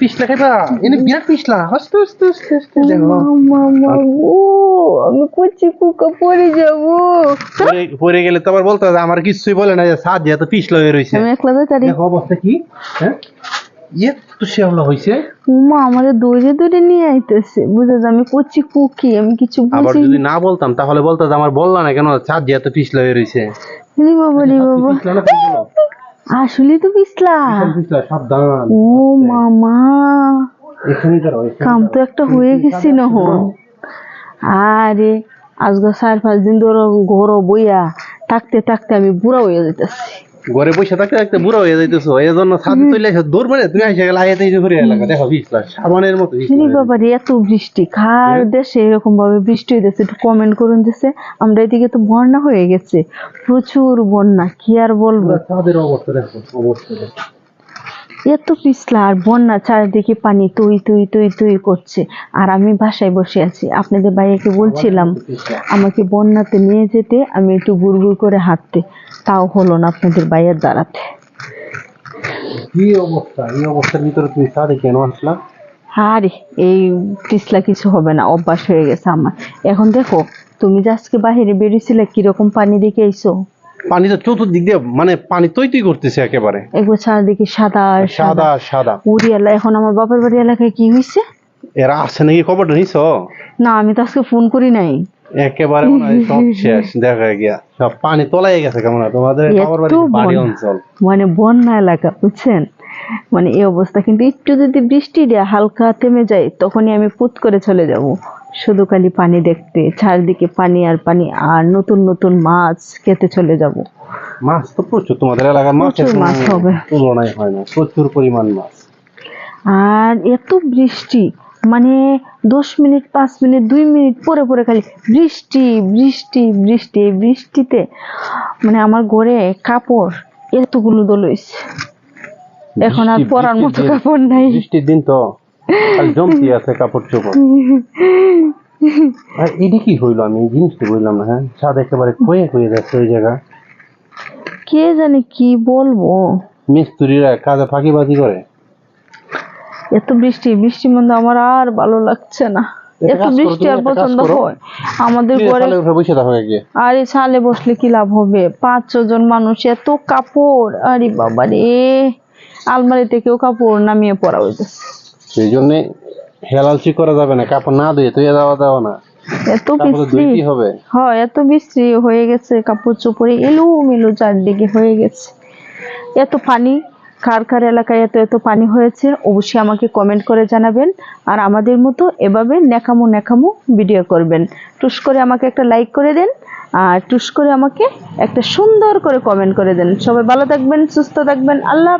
পিছলা খাইবা? এনে বিরাট পিছলা দেখো মামা ও আমি কচি কুকা পড়ে যাব। পরে- পরে গেলে তো আবার বলতে আমার কিছুই বলে না যে সাত যেহেতু পিছলা হয়ে রয়েছে আমি একলা বেচারি দেখো অবস্থা কি? হ্যাঁ? ইয়ে তো শ্যাওলা হয়েছে মা আমাদের দৌড়ে দৌড়ে নিয়ে আইতেছে। বুঝা যায় আমি কচি কুকি আমি কিছু আবার যদি না বলতাম তাহলে বলতো আমার বললা না কেন ছাদ যেহেতু পিছলা হয়ে রয়েছে বাবা রে বাবা? আসলে তো পিছলা। সাবধান। ও মামা। কাম তো একটা হয়ে গেছি না আরে আজকে চার পাঁচ দিন ধরে ঘর বইয়া থাকতে থাকতে আমি বুড়া হয়ে যেতেছি ঘরে বসে থাকতে থাকতে বুড়ো হয়ে যাইতেছো এই জন্য ছাদ তুলে দৌড় মারে তুমি এসে গেলে ঘুরে এলাকা দেখো সাবানের মতো বাবা এত বৃষ্টি খার দেশে এরকম ভাবে বৃষ্টি হইতেছে একটু কমেন্ট করুন দিছে আমরা এদিকে তো বন্যা হয়ে গেছে প্রচুর বন্যা কি আর বলব। ছাদের অবস্থা দেখো অবস্থা এত পিছলা আর বন্যা চারিদিকে পানি তুই তুই তুই তুই করছে। আর আমি বাসায় বসে আছি। আপনাদের ভাইয়াকে বলছিলাম আমাকে বন্যাতে নিয়ে যেতে আমি একটু গুড়গুড় করে হাঁটতে। তাও হলো না আপনাদের ভাইয়ের দাঁড়াতে। কি অবস্থা? এই অবস্থার ভিতরে তুমি ছাদে কেন আসলা? আরে এই পিছলা কিছু হবে না অভ্যাস হয়ে গেছে আমার। এখন দেখো তুমি যে আজকে বাহিরে বেরিয়েছিলে কীরকম পানি দেখে আইসো পানি তো চতুর্দিক দিয়ে মানে পানি করতেছে একেবারে। চারিদিকে সাদা সাদা। সাদা সাদা। উড়ি এলা এখন আমার বাপের বাড়ি এলাকায় কি হয়েছে এরা আছে নাকি খবরটা নিছ? না আমি তো আজকে ফোন করি নাই। একেবারে সব শেষ দেখা গিয়া। সব পানি তলায় গেছে কেমন তোমাদের খবর বাড়ি। অঞ্চল। মানে বন্যা এলাকা বুঝছেন? মানে এই অবস্থা কিন্তু একটু যদি বৃষ্টি দেয় হালকা থেমে যায় তখনই আমি পুত করে চলে যাব। শুধু খালি পানি দেখতে চারদিকে পানি আর পানি আর নতুন নতুন মাছ খেতে চলে যাব। মাছ তো প্রচুর তোমাদের মাছের প্রচুর মাছ হবে। তুলনাই হয় না প্রচুর পরিমাণ মাছ। আর এত বৃষ্টি মানে দশ মিনিট পাঁচ মিনিট দুই মিনিট পরে পরে খালি বৃষ্টি বৃষ্টি বৃষ্টি বৃষ্টিতে মানে আমার ঘরে কাপড় এতগুলো দল হয়েছে এখন আর পরার মতো কাপড় নাই। বৃষ্টির দিন তো খালি জমতি আছে কাপড় চোপড়। আর এটি কি হইল আমি? এই জিনিসটা বললাম না হ্যাঁ? ছাদ একেবারে কয়ে কয়ে যাচ্ছে ওই জায়গা। কে জানে কি বলব? মিস্ত্রিরা কাজে ফাঁকিবাজি করে। এত বৃষ্টি বৃষ্টির মধ্যে আমার আর ভালো লাগছে না। এত বৃষ্টি আর পছন্দ হয়। আমাদের ঘরে আর ছালে বসলে কি লাভ হবে? পাঁচ জন মানুষ এত কাপড়। আরে বাবা রে আলমারি থেকেও কাপড় নামিয়ে পড়া হইতেছে। সেই জন্যে হেলালচি করা যাবে না কাপড় না ধুয়ে তুই দেওয়া দেওয়া না। এত ধুইতে হবে। হয় এত বৃষ্টি হয়ে গেছে কাপড় চোপড়ে এলো মেলো চারদিকে হয়ে গেছে। এত পানি কার কার এলাকায় এত এত পানি হয়েছে অবশ্যই আমাকে কমেন্ট করে জানাবেন। আর আমাদের মতো এভাবে নেকামো নেকামো ভিডিও করবেন। টুস করে আমাকে একটা লাইক করে দেন আর টুস করে আমাকে একটা সুন্দর করে কমেন্ট করে দেন। সবাই ভালো থাকবেন সুস্থ থাকবেন আল্লাহ